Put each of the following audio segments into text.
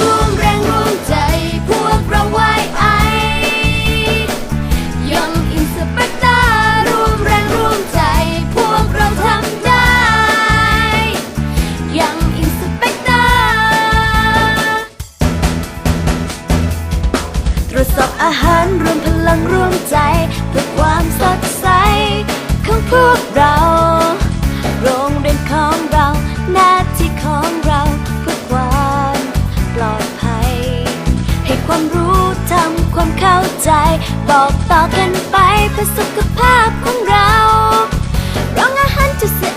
รวมแรงรวมใจ พวกเราไว้ไอ ยังอินสเปกตร์รวมแรงรวมใจ พวกเราทำได้ ยังอินสเปกตร์ตรวจสอบอาหาร บอกต่อกันไปเพื่อสุขภาพของเราร้องอาหารจะเสร็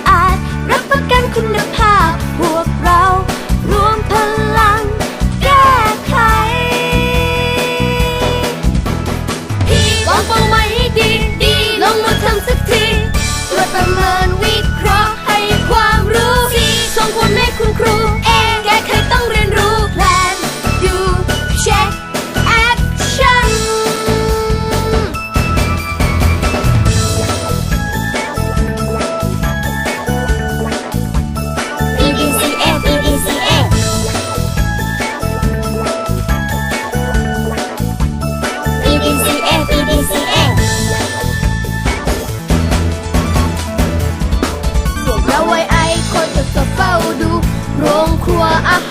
โรงครัวอาหาร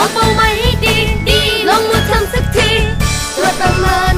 วางเป้าหมายให้ดีดีลองมือทำสักทีเพื่ประเมิน